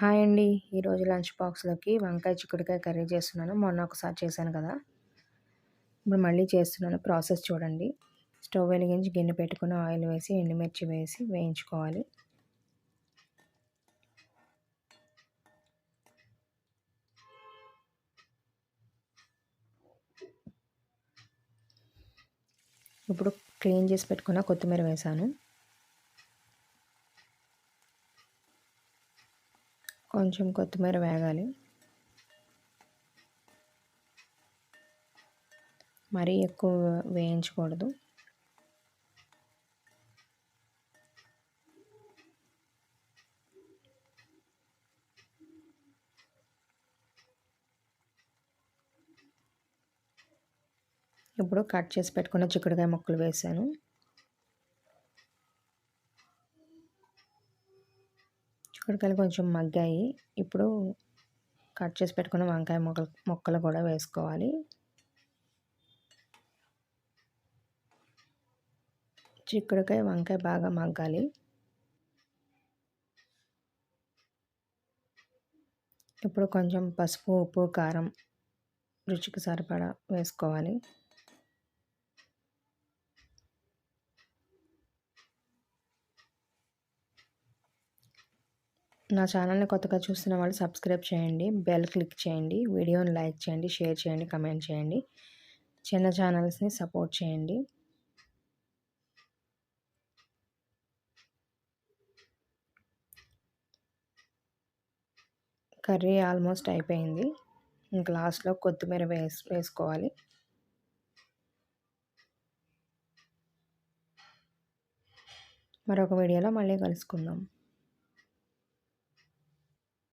Hi అండి. ఈరోజు lunch బాక్స్లోకి వంకాయ చిక్కుడుకాయ కర్రీ చేస్తున్నాను. మొన్న ఒకసారి చేశాను కదా. ఇప్పుడు మళ్ళీ చేస్తున్నాను. ప్రాసెస్ చూడండి. స్టవ్ వెలిగించి గిన్నె పెట్టుకుని ఆయిల్ వేసి ఎండుమిర్చి వేసి వేయించుకోవాలి. ఇప్పుడు క్లీన్ చేసి పెట్టుకున్న కొత్తిమీర వేసాను కొంచెం కొత్తిమీర వేగాలి. మరీ ఎక్కువ వేయించకూడదు. ఇప్పుడు కట్ చేసి పెట్టుకున్న చిక్కుడుకాయ ముక్కలు వేసాను. చిక్కుడుకాయలు కొంచెం మగ్గాయి. ఇప్పుడు కట్ చేసి పెట్టుకున్న వంకాయ మొక్కలు మొక్కలు కూడా వేసుకోవాలి. చిక్కుడుకాయ వంకాయ బాగా మగ్గాలి. ఇప్పుడు కొంచెం పసుపు ఉప్పు కారం రుచికి సరిపడా వేసుకోవాలి. నా ఛానల్ని కొత్తగా చూస్తున్న వాళ్ళు సబ్స్క్రైబ్ చేయండి బెల్ క్లిక్ చేయండి వీడియోని లైక్ చేయండి షేర్ చేయండి కమెంట్ చేయండి. చిన్న ఛానల్స్ని సపోర్ట్ చేయండి. కర్రీ ఆల్మోస్ట్ అయిపోయింది. ఇంకా లాస్ట్లో కొత్తిమీర వేస్ వేసుకోవాలి. మరొక వీడియోలో మళ్ళీ కలుసుకుందాం.